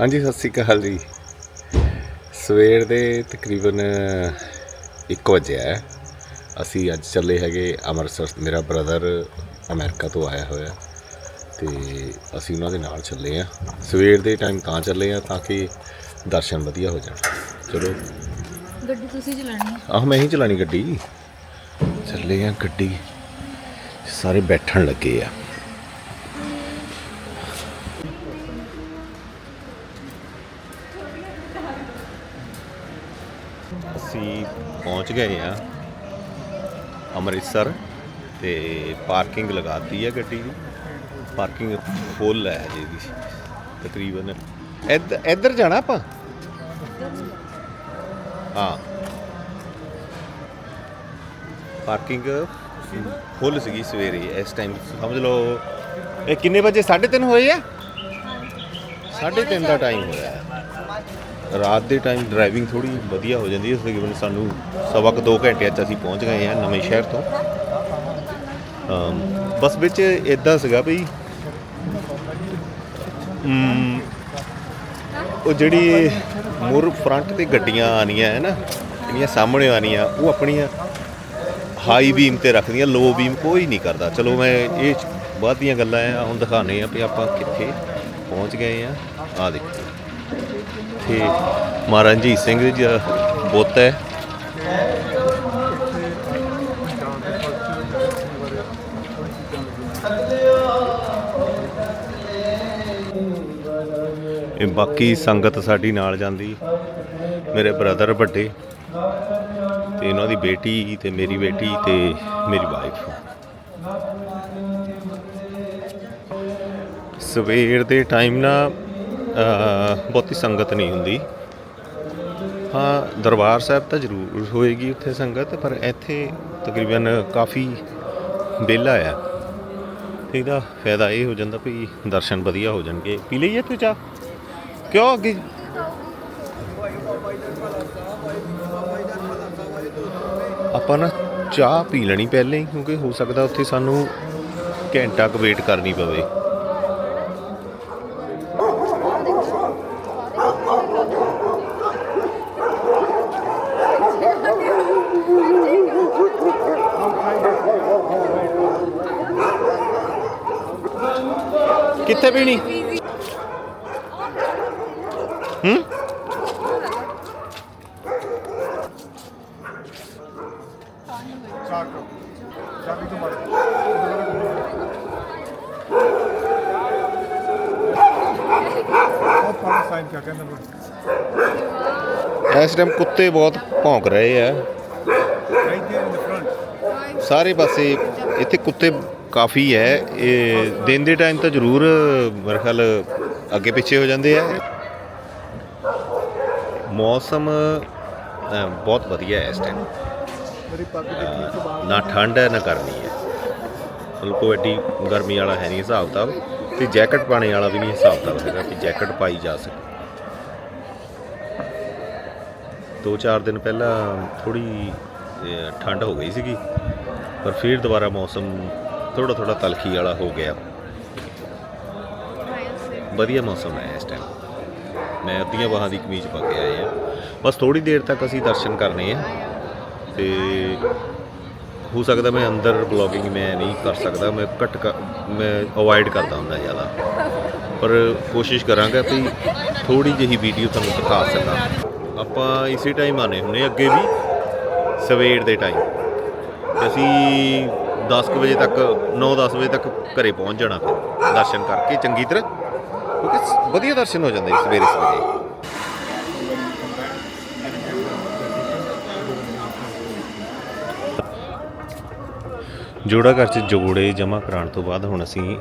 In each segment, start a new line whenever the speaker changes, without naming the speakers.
ਹਾਂਜੀ ਸਤਿ ਸ਼੍ਰੀ ਅਕਾਲ ਜੀ। ਸਵੇਰ ਦੇ ਤਕਰੀਬਨ 1 ਵਜੇ ਹੈ। ਅਸੀਂ ਅੱਜ ਚੱਲੇ ਹੈਗੇ ਅੰਮ੍ਰਿਤਸਰ ਮੇਰਾ ਬ੍ਰਦਰ ਅਮਰੀਕਾ ਤੋਂ ਆਇਆ ਹੋਇਆ। ਤੇ ਅਸੀਂ ਉਹਨਾਂ ਦੇ ਨਾਲ ਚੱਲੇ ਆ ਸਵੇਰ ਦੇ ਟਾਈਮ ਤਾਂ ਚੱਲੇ ਆ ਤਾਂ ਕਿ ਦਰਸ਼ਨ ਵਧੀਆ ਹੋ ਜਾਣ। ਚਲੋ।
ਗੱਡੀ ਤੁਸੀਂ ਚਲਾਣੀ ਹੈ?
ਆਹ ਮੈਂ ਹੀ ਚਲਾਣੀ ਗੱਡੀ। ਚੱਲੇ ਆ ਗੱਡੀ। ਸਾਰੇ ਬੈਠਣ ਲੱਗੇ ਆ। ਪਹੁੰਚ ਗਏ ਆ। ਅੰਮ੍ਰਿਤਸਰ ਤੇ ਪਾਰਕਿੰਗ ਲਗਾਤੀ ਹੈ ਗੱਡੀ ਦੀ। ਪਾਰਕਿੰਗ ਫੁੱਲ ਹੈ ਜੀ ਦੀ ਤਕਰੀਬਨ ਇੱਧ- ਇੱਧਰ ਜਾਣਾ ਆਪਾਂ? ਹਾਂ। ਪਾਰਕਿੰਗ ਫੁੱਲ ਸੀਗੀ ਸਵੇਰੇ ਇਸ ਟਾਈਮ ਸਮਝ ਲਓ। ਇਹ ਕਿੰਨੇ ਵਜੇ? 3:30 ਹੋਏ ਆ? 3:30 ਦਾ ਟਾਈਮ ਹੋਇਆ। ਰਾਤ ਦੇ ਟਾਈਮ ਡਰਾਈਵਿੰਗ ਥੋੜੀ ਵਧੀਆ ਹੋ ਜਾਂਦੀ ਹੈ ਤਕਰੀਬਨ ਸਾਨੂੰ ਸਵਾ ਕੁ 2 ਘੰਟੇ 'ਚ ਅਸੀਂ ਪਹੁੰਚ ਗਏ ਹਾਂ ਨਵੇਂ ਸ਼ਹਿਰ ਤੋਂ। ਅਮ, ਬਸ ਵਿੱਚ ਇਦਾਂ ਸੀਗਾ ਵੀ ਉਹ ਜਿਹੜੀ ਮੁਰ ਫਰੰਟ ਤੇ ਗੱਡੀਆਂ ਆਣੀਆਂ ਹੈ ਨਾ ਜਿਹੜੀਆਂ ਸਾਹਮਣੇ ਆਣੀਆਂ ਉਹ ਆਪਣੀਆਂ ਹਾਈ ਬੀਮ ਤੇ ਰੱਖਦੀਆਂ ਲੋ ਬੀਮ ਕੋਈ ਨਹੀਂ ਕਰਦਾ। ਚਲੋ ਮੈਂ ਇਹ ਬਾਅਦ ਦੀਆਂ ਗੱਲਾਂ ਆ ਹੁਣ ਦਿਖਾਣੇ ਆ ਵੀ ਆਪਾਂ ਕਿੱਥੇ ਪਹੁੰਚ ਗਏ ਆ ਆ ਦੇਖੋ। ਤੇ ਮਹਾਰਾਜ ਰਣਜੀਤ ਸਿੰਘ ਜੀ ਦਾ ਬੁੱਤ ਹੈ। ਇਹ ਬਾਕੀ ਸੰਗਤ ਸਾਡੀ ਨਾਲ ਜਾਂਦੀ। ਮੇਰੇ ਬ੍ਰਦਰ ਵੱਡੇ ਤੇ ਇਹਨਾਂ ਦੀ ਬੇਟੀ ਤੇ ਮੇਰੀ ਬੇਟੀ ਤੇ ਮੇਰੀ ਵਾਈਫ ਸਵੇਰ ਦੇ ਟਾਈਮ ਨਾ ਬਹੁਤੀ ਸੰਗਤ ਨਹੀਂ ਹੁੰਦੀ। ਹਾਂ, ਦਰਬਾਰ ਸਾਹਿਬ ਤਾਂ ਜ਼ਰੂਰ ਹੋਏਗੀ ਉੱਥੇ ਸੰਗਤ, ਪਰ ਇੱਥੇ ਤਕਰੀਬਨ ਕਾਫੀ ਵਿਹਲਾ ਆ। ਤੇ ਇਹਦਾ ਫਾਇਦਾ ਇਹ ਹੋ ਜਾਂਦਾ ਵੀ ਦਰਸ਼ਨ ਵਧੀਆ ਹੋ ਜਾਣਗੇ। ਪੀ ਲਈਏ ਤੂੰ ਚਾਹ? ਕਿਉਂ ਅੱਗੇ? ਆਪਾਂ ਨਾ ਚਾਹ ਪੀ ਲੈਣੀ ਪਹਿਲੇ ਕਿਉਂਕਿ ਹੋ ਸਕਦਾ ਉੱਥੇ ਸਾਨੂੰ ਘੰਟਾ ਕੁ ਵੇਟ ਕਰਨੀ ਪਵੇ। ਕਿੱਥੇ ਪੀਣੀ ਹੂੰ? ਇਸ ਟਾਈਮ ਕੁੱਤੇ ਬਹੁਤ ਭੌਂਕ ਰਹੇ ਆ। ਸਾਰੇ ਪਾਸੇ ਇੱਥੇ ਕੁੱਤੇ ਕਾਫੀ ਹੈ। ਇਹ ਦਿਨ ਦੇ ਟਾਈਮ ਤਾਂ ਜ਼ਰੂਰ ਮੇਰੇ ਖਿਆਲ ਅੱਗੇ ਪਿੱਛੇ ਹੋ ਜਾਂਦੇ ਆ। ਮੌਸਮ ਬਹੁਤ ਵਧੀਆ ਹੈ ਇਸ ਟਾਈਮ ਨਾ ਠੰਡ ਹੈ, ਨਾ ਗਰਮੀ ਹੈ। ਮਤਲਬ ਕੋਈ ਐਡੀ ਗਰਮੀ ਵਾਲਾ ਹੈ ਨਹੀਂ ਹਿਸਾਬ ਕਿਤਾਬ। ਤੇ ਜੈਕਟ ਪਾਣੇ ਵਾਲਾ ਵੀ ਨਹੀਂ ਹਿਸਾਬ ਕਿਤਾਬ ਹੈਗਾ ਕਿ ਜੈਕਟ ਪਾਈ ਜਾ ਸਕੇ। ਦੋ ਚਾਰ ਦਿਨ ਪਹਿਲਾਂ ਥੋੜੀ ਠੰਡ ਹੋ ਗਈ ਸੀਗੀ। ਪਰ ਫਿਰ ਦੁਬਾਰਾ ਮੌਸਮ ਥੋੜਾ ਥੋੜਾ ਤਲਖੀ ਵਾਲਾ ਹੋ ਗਿਆ। ਵਧੀਆ ਮੌਸਮ ਹੈ ਇਸ ਟਾਈਮ ਮੈਂ ਅੱਧੀਆਂ ਬਾਹਾਂ ਦੀ ਕਮੀਜ਼ ਪਾ ਕੇ ਆਏ ਆ ਬਸ ਥੋੜੀ ਦੇਰ ਤੱਕ ਅਸੀਂ ਦਰਸ਼ਨ ਕਰਨੇ ਆ। ਤੇ ਹੋ ਸਕਦਾ ਮੈਂ ਅੰਦਰ ਬਲੌਗਿੰਗ ਮੈਂ ਨਹੀਂ ਕਰ ਸਕਦਾ। ਮੈਂ ਘੱਟ ਮੈਂ ਅਵੋਇਡ ਕਰਦਾ ਹੁੰਦਾ ਜ਼ਿਆਦਾ। ਪਰ ਕੋਸ਼ਿਸ਼ ਕਰਾਂਗਾ ਕਿ ਥੋੜੀ ਜਿਹੀ ਵੀਡੀਓ ਤੁਹਾਨੂੰ ਦਿਖਾ ਸਕਾਂ। ਆਪਾਂ ਇਸੇ ਟਾਈਮ ਆਨੇ ਹੁੰਨੇ ਅੱਗੇ ਵੀ ਸਵੇਰ ਦੇ ਟਾਈਮ ਅਸੀਂ 10 ਕੁ ਵਜੇ ਤੱਕ 9-10 ਵਜੇ ਤੱਕ ਘਰੇ ਪਹੁੰਚ ਜਾਣਾ ਫਿਰ। ਦਰਸ਼ਨ ਕਰਕੇ ਚੰਗੀ ਤਰ੍ਹਾਂ, ਕਿਉਂਕਿ ਵਧੀਆ ਦਰਸ਼ਨ ਹੋ ਜਾਂਦੇ ਸਵੇਰੇ ਸਵੇਰੇ। ਜੋੜਾ ਘਰ ਚ ਜੋੜੇ ਜਮ੍ਹਾਂ ਕਰਾਉਣ ਤੋਂ ਬਾਅਦ ਹੁਣ ਅਸੀਂ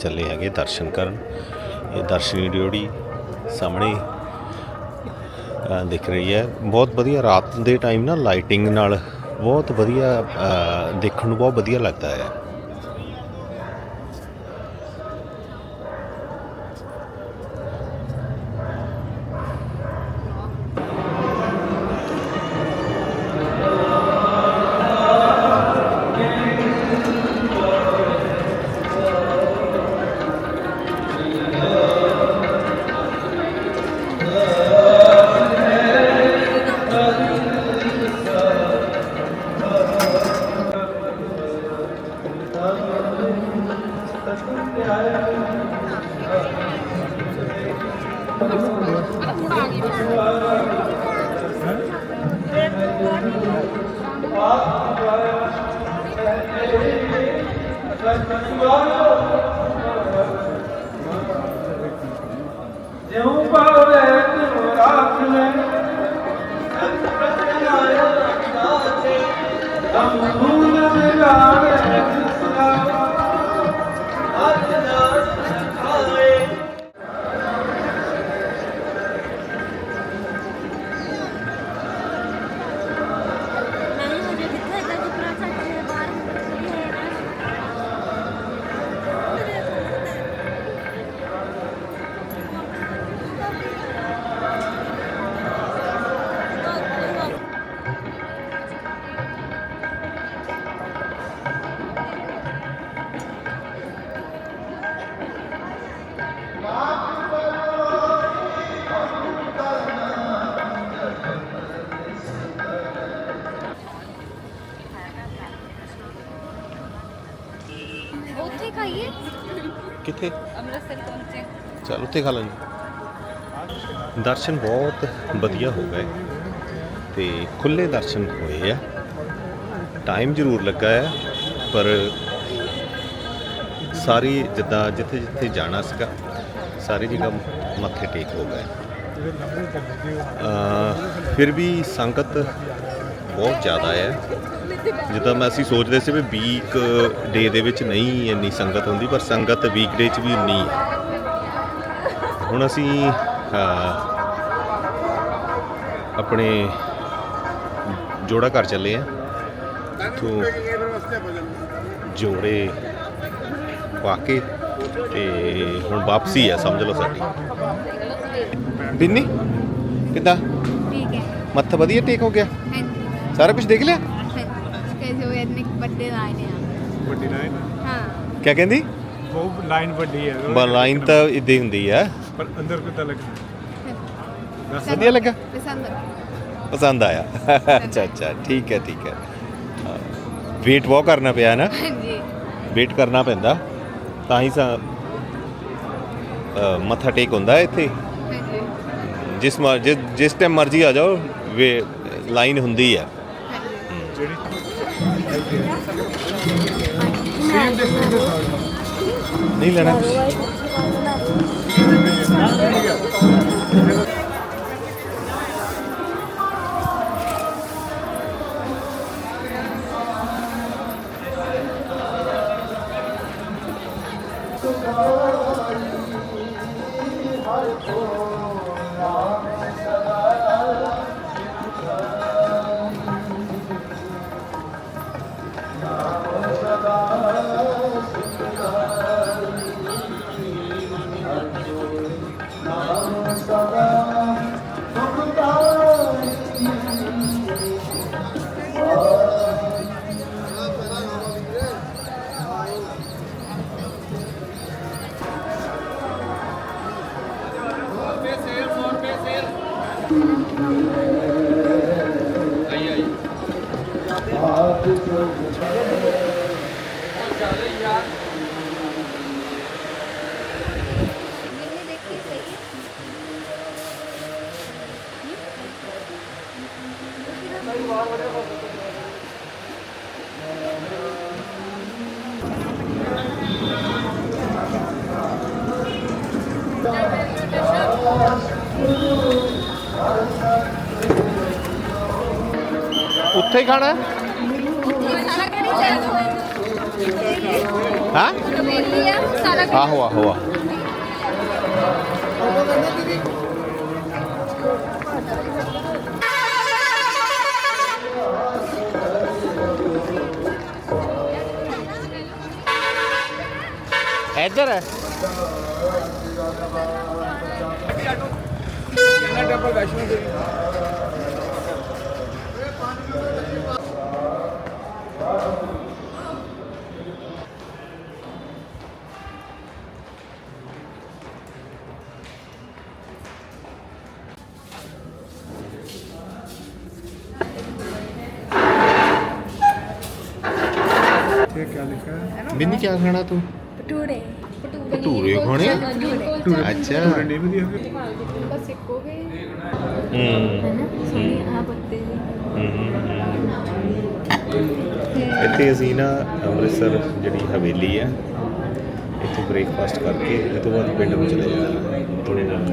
ਚੱਲੇ ਹੈਗੇ ਦਰਸ਼ਨ ਕਰਨ। ਇਹ ਦਰਸ਼ਨੀ ਡਿਓੜੀ ਸਾਹਮਣੇ ਦਿਖ ਰਹੀ ਹੈ। ਬਹੁਤ ਵਧੀਆ ਰਾਤ ਦੇ ਟਾਈਮ ਨਾ ਲਾਈਟਿੰਗ ਨਾਲ ਬਹੁਤ ਵਧੀਆ ਦੇਖਣ ਨੂੰ ਬਹੁਤ ਵਧੀਆ ਲੱਗਦਾ ਹੈ।
ਜਿਉ ਪਾਵੇ
ਖਾਈਏ?
ਕਿੱਥੇ?
ਅੰਮ੍ਰਿਤਸਰ ਪਹੁੰਚੇ।
ਚਲ ਉੱਥੇ ਖਾ ਲਾਂਗੇ ਦਰਸ਼ਨ ਬਹੁਤ ਵਧੀਆ ਹੋ ਗਏ। ਤੇ ਖੁੱਲੇ ਦਰਸ਼ਨ ਹੋਏ ਆ। ਟਾਈਮ ਜ਼ਰੂਰ ਲੱਗਾ ਹੈ ਪਰ ਸਾਰੀ ਜਿੱਦਾਂ ਜਿੱਥੇ ਜਿੱਥੇ ਜਾਣਾ ਸੀਗਾ ਸਾਰੀ ਜਗ੍ਹਾ ਮੱਥੇ ਟੇਕ ਹੋ ਗਏ। ਫਿਰ ਵੀ ਸੰਗਤ ਬਹੁਤ ਜ਼ਿਆਦਾ ਹੈ ਜਿੱਦਾਂ ਮੈਂ ਅਸੀਂ ਸੋਚਦੇ ਸੀ ਵੀ ਵੀਕ ਡੇ ਦੇ ਵਿੱਚ ਨਹੀਂ ਇੰਨੀ ਸੰਗਤ ਹੁੰਦੀ ਪਰ ਸੰਗਤ ਵੀਕ ਡੇ 'ਚ ਵੀ ਉਨੀ ਹੈ। ਹੁਣ ਅਸੀਂ ਆਪਣੇ ਜੋੜਾ ਘਰ ਚੱਲੇ ਆ ਇੱਥੋਂ ਜੋੜੇ ਪਾ ਕੇ ਤੇ ਹੁਣ ਵਾਪਸੀ ਆ ਸਮਝ ਲਓ ਸਾਡੀ। ਬਿੰਨੀ ਕਿੱਦਾਂ?
ਠੀਕ ਹੈ।
ਮੱਥਾ ਵਧੀਆ ਟੇਕ ਹੋ ਗਿਆ?
ਹਾਂਜੀ।
ਸਾਰਾ ਕੁਝ ਦੇਖ ਲਿਆ?
ਕੇ ਜੋ ਇੰਨੇ ਵੱਡੇ ਲਾਈਨ ਆ।
ਵੱਡੀ ਲਾਈਨ
ਹਾਂ।
ਕਿਆ ਕਹਿੰਦੀ?
ਉਹ ਲਾਈਨ ਵੱਡੀ ਹੈ
ਬਾ ਲਾਈਨ ਤਾਂ ਇਦਾਂ ਹੁੰਦੀ ਆ।
ਪਰ ਅੰਦਰ ਕਿਤਾ ਲੱਗਦਾ
ਵਧੀਆ ਲੱਗਾ?
ਪਸੰਦ।
ਪਸੰਦ ਆਇਆ। ਅੱਛਾ ਅੱਛਾ। ਠੀਕ ਹੈ ਠੀਕ ਹੈ। ਵੇਟ ਵਾਕ ਕਰਨਾ ਪਿਆ ਨਾ?
ਹਾਂਜੀ।
ਵੇਟ ਕਰਨਾ ਪੈਂਦਾ। ਤਾਂ ਹੀ ਸਾ ਮੱਥਾ ਟੇਕ ਹੁੰਦਾ ਇੱਥੇ। ਜਿਸ ਮਰ- ਜਿਸ- ਟਾਈਮ ਮਰਜ਼ੀ ਆ ਜਾਓ ਵੇ ਲਾਈਨ ਹੁੰਦੀ
ਹੈ।
ਜਿਹੜੀ
ਨਹੀਂ ਲੈਣਾ।
Thank you.
ਉੱਥੇ ਹੀ ਖਾਣਾ? ਹਾਂ? ਆਹੋ ਆਹੋ ਆ ਇੱਧਰ ਹੈ
ਡਬਲ ਵੈਸ਼ਨੂ
ਦੇਵੀ ਕੀ ਖਾਣਾ ਤੂੰ?
ਭਟੂਰੇ।
ਭਟੂਰੇ ਖਾਣੇ ਆ?
ਭਟੂਰੇ
ਅੱਛਾ।
ਨਹੀਂ ਵਧੀਆ ਹੋਵੇ
ਬਸ ਇੱਕੋ ਹੀ
ਹੂੰ
ਹੈ। ਨਾ ਸੋਹਣੇ ਆ ਪੱਤੇ
ਵੀ। ਇੱਥੇ ਅਸੀਂ ਨਾ ਅੰਮ੍ਰਿਤਸਰ ਜਿਹੜੀ ਹਵੇਲੀ ਆ ਇੱਥੇ ਬ੍ਰੇਕਫਾਸਟ ਕਰਕੇ ਇਹ ਤੋਂ ਬਾਅਦ ਪਿੰਡ ਨੂੰ ਚਲੇ ਜਾਣਾ ਥੋੜੇ ਨਾਲ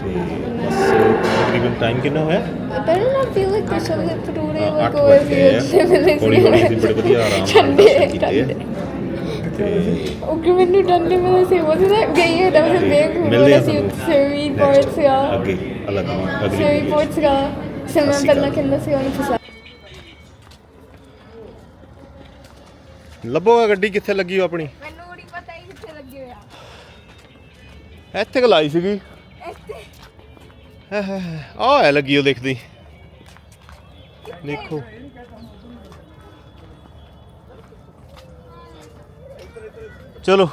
ਤੇ ਬਸ ਤਕਰੀਬਨ ਟਾਈਮ ਕਿੰਨਾ ਹੋਇਆ?
I better not feel like there's something
like
bhature
8
like over
ਵਜੇ here. ਆ। Like, ਹੌਲੀ ਹੌਲੀ ਅਸੀਂ ਬੜੇ ਵਧੀਆ ਆਰਾਮ ਨਾਲ ਦਰਸ਼ਨ ਕੀਤੇ ਆ। ਤੇ
ਉਹ ਕਿ ਮੈਨੂੰ ਡੰਡੇ ਮੈਂ ਸੀ ਉਹ ਤਾਂ ਗਈ ਹੈ ਤਾਂ ਮੈਂ ਵੇਖ
ਮਿਲਦੇ ਆ
ਸੀ ਪੋਰਟ ਸੀਗਾ।
ਅੱਗੇ ਅਲੱਗ ਅਗਲੀ।
ਪੋਰਟ ਸੀਗਾ ਸਮਾਂ
ਸਤਿ ਸ਼੍ਰੀ
ਪਹਿਲਾਂ। ਕਿੰਨਾ ਸੀ ਉਹਨੂੰ ਫਸਾ।
ਲੱਭੋਗਾ ਗੱਡੀ ਕਿੱਥੇ ਲੱਗੀ ਹੋ ਆਪਣੀ?
ਮੈਨੂੰ ਨਹੀਂ ਪਤਾ ਹੀ ਕਿੱਥੇ ਲੱਗੇ ਹੋਇਆ
ਇੱਥੇ ਕਲਾਈ ਸੀਗੀ? ਆ ਹੈ ਲੱਗੀ ਉਹ ਦੇਖਦੀ। ਦੇਖੋ। ਚਲੋ